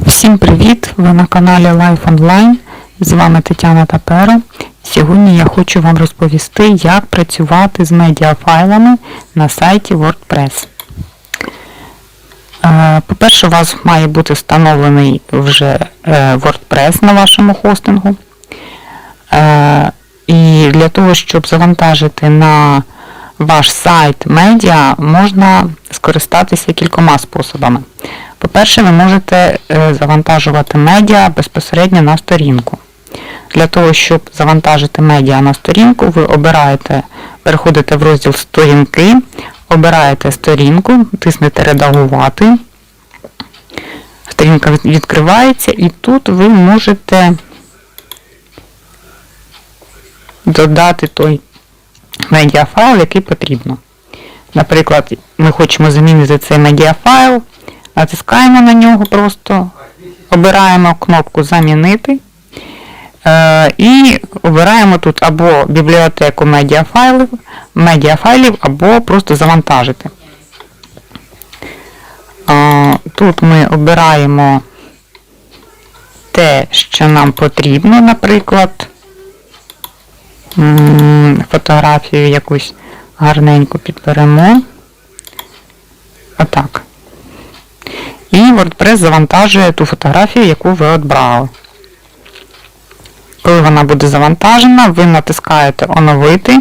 Всім привіт! Ви на каналі Life Online. З вами Тетяна Таперо. Сьогодні я хочу вам розповісти, як працювати з медіафайлами на сайті WordPress. Е, По-перше, у вас має бути встановлений вже е, WordPress на вашому хостингу. Е, І для того, щоб завантажити на ваш сайт медіа, можна скористатися кількома способами. По-перше, ви можете е, завантажувати медіа безпосередньо на сторінку. Для того, щоб завантажити медіа на сторінку, ви обираєте, переходите в розділ сторінки, обираєте сторінку, тиснете редагувати. Сторінка відкривається і тут ви можете додати той медіафайл, який потрібно. Наприклад, ми хочемо замінити цей медіафайл, натискаємо на нього просто, обираємо кнопку Замінити е, і обираємо тут або бібліотеку медіафайлів, медіафайлів, або просто завантажити. Е, Тут ми обираємо те, що нам потрібно, наприклад, фотографію якусь гарненько підберемо. Отак. І WordPress завантажує ту фотографію, яку ви обрали. Коли вона буде завантажена, ви натискаєте Оновити,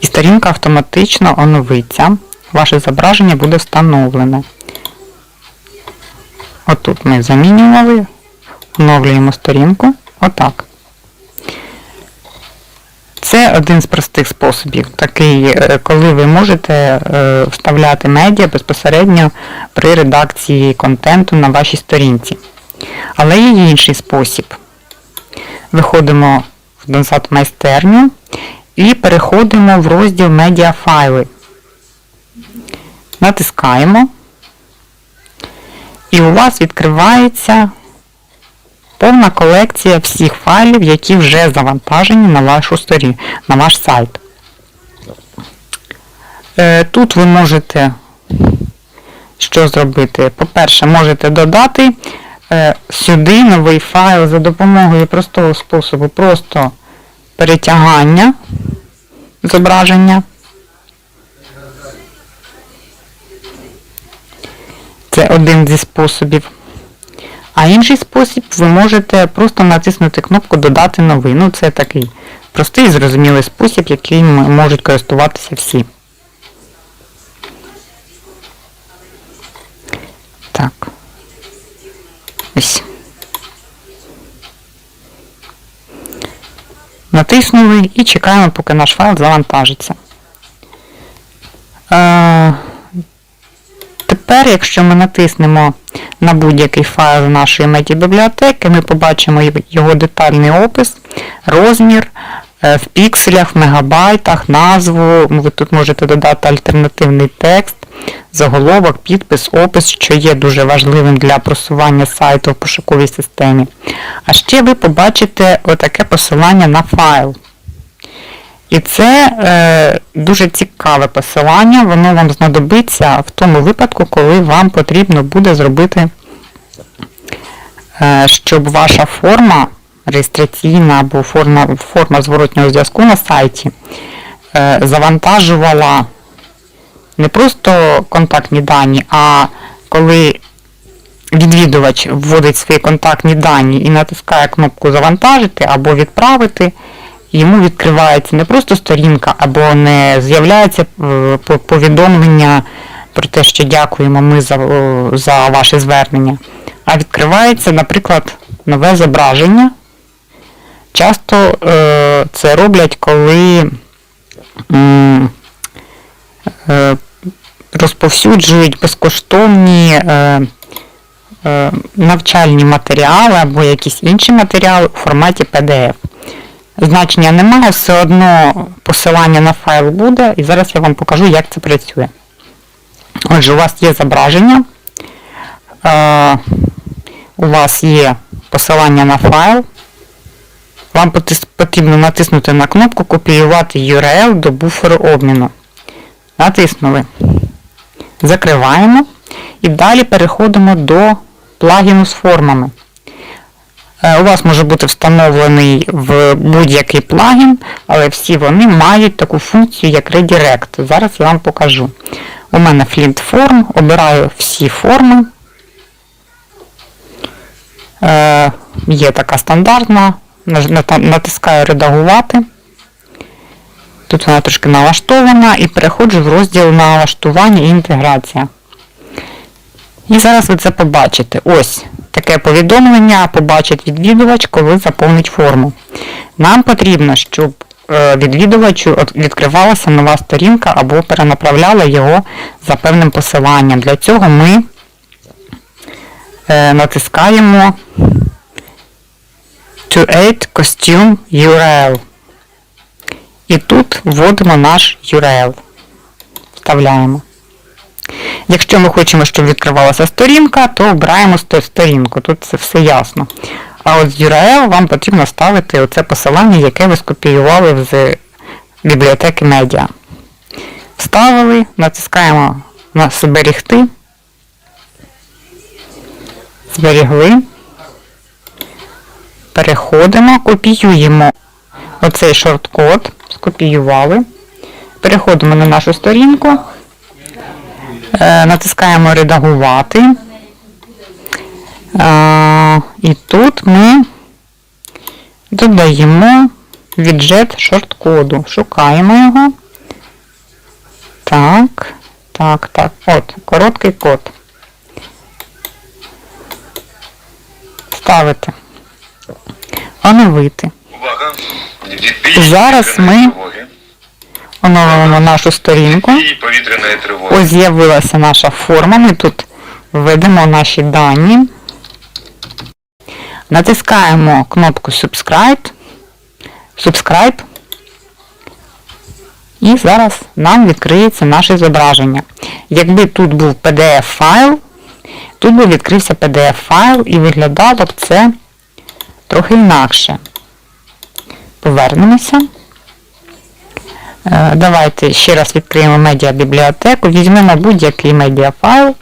і сторінка автоматично оновиться. Ваше зображення буде встановлене. Отут ми замінювали, оновлюємо сторінку. Отак. Це один з простих способів, такий, е, коли ви можете е, вставляти медіа безпосередньо при редакції контенту на вашій сторінці. Але є інший спосіб. Виходимо в назад майстерню і переходимо в розділ медіафайли. Натискаємо. І у вас відкривається повна колекція всіх файлів, які вже завантажені на вашу сторінку, на ваш сайт. Е, Тут ви можете що зробити? По-перше, можете додати е, сюди новий файл за допомогою простого способу, просто перетягання зображення. Це один зі способів. А інший спосіб ви можете просто натиснути кнопку Додати новий. Ну, це такий простий і зрозумілий спосіб, яким можуть користуватися всі. Так. Ось. Натиснули і чекаємо, поки наш файл завантажиться. Тепер, якщо ми натиснемо на будь-який файл нашої медіабібліотеки, ми побачимо його детальний опис, розмір е, в пікселях, в мегабайтах, назву. Ви тут можете додати альтернативний текст, заголовок, підпис, опис, що є дуже важливим для просування сайту в пошуковій системі. А ще ви побачите отаке посилання на файл. І це е, дуже цікаве посилання, воно вам знадобиться в тому випадку, коли вам потрібно буде зробити, е, щоб ваша форма реєстраційна або форма, форма зворотнього зв'язку на сайті е, завантажувала не просто контактні дані, а коли відвідувач вводить свої контактні дані і натискає кнопку Завантажити або відправити йому відкривається не просто сторінка, або не з'являється е, повідомлення про те, що дякуємо ми за, е, за ваше звернення, а відкривається, наприклад, нове зображення. Часто е, це роблять, коли е, розповсюджують безкоштовні е, е, навчальні матеріали або якісь інші матеріали у форматі PDF. Значення немає, все одно посилання на файл буде, і зараз я вам покажу, як це працює. Отже, у вас є зображення, е, у вас є посилання на файл. Вам потрібно натиснути на кнопку Копіювати URL до буферу обміну. Натиснули. Закриваємо. І далі переходимо до плагіну з формами. Е, У вас може бути встановлений в будь-який плагін, але всі вони мають таку функцію, як Redirect. Зараз я вам покажу. У мене Flint Form, обираю всі форми. Е, Є така стандартна, натискаю редагувати. Тут вона трошки налаштована і переходжу в розділ налаштування і інтеграція. І зараз ви це побачите. Ось таке повідомлення побачить відвідувач, коли заповнить форму. Нам потрібно, щоб е, відвідувачу відкривалася нова сторінка або перенаправляла його за певним посиланням. Для цього ми е, натискаємо to add costume URL. І тут вводимо наш URL. Вставляємо. Якщо ми хочемо, щоб відкривалася сторінка, то обираємо сторінку. Тут це все ясно. А от з URL вам потрібно ставити оце посилання, яке ви скопіювали з бібліотеки медіа. Вставили, натискаємо на зберігти. Зберігли. Переходимо, копіюємо оцей шорткод, скопіювали. Переходимо на нашу сторінку. Е, натискаємо редагувати. Е, і тут ми додаємо віджет шорткоду. Шукаємо його. Так, так, так. От, короткий код. Ставити. Оновити. Зараз ми-. Оновимо нашу сторінку. Дії повітряної тривоги. Ось з'явилася наша форма. Ми тут введемо наші дані. Натискаємо кнопку Subscribe. Subscribe. І зараз нам відкриється наше зображення. Якби тут був PDF-файл, тут би відкрився PDF-файл і виглядало б це трохи інакше. Повернемося. Е, Давайте ще раз відкриємо медіабібліотеку, візьмемо будь-який медіафайл.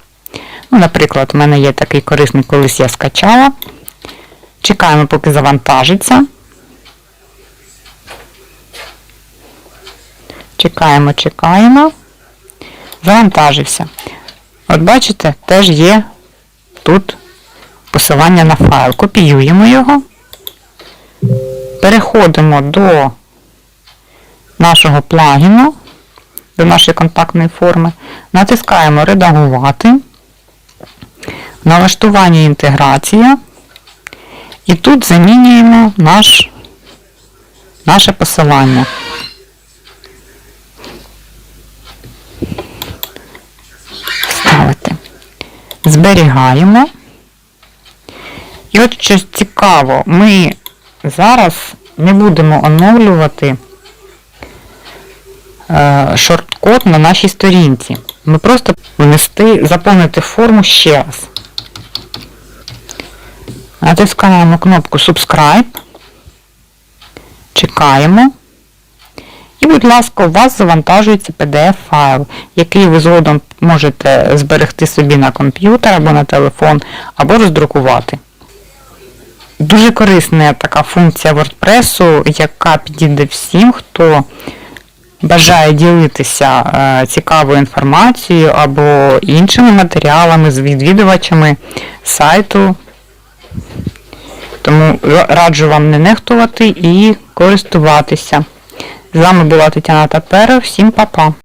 Ну, наприклад, у мене є такий корисний, колись я скачала. Чекаємо, поки завантажиться. Чекаємо, чекаємо. Завантажився. От бачите, теж є тут посилання на файл. Копіюємо його. Переходимо до нашого плагіну, до нашої контактної форми, натискаємо Редагувати, налаштування інтеграція. І тут замінюємо наш, наше посилання. Вставити. Зберігаємо. І от щось цікаво, ми зараз не будемо оновлювати шорткод на нашій сторінці. Ми просто внести, заповнити форму ще раз. Натискаємо кнопку Subscribe. Чекаємо. І, будь ласка, у вас завантажується PDF-файл, який ви згодом можете зберегти собі на комп'ютер або на телефон, або роздрукувати. Дуже корисна така функція WordPress, яка підійде всім, хто бажає ділитися е, цікавою інформацією або іншими матеріалами з відвідувачами сайту. Тому раджу вам не нехтувати і користуватися. З вами була Тетяна Таперо. Всім па-па!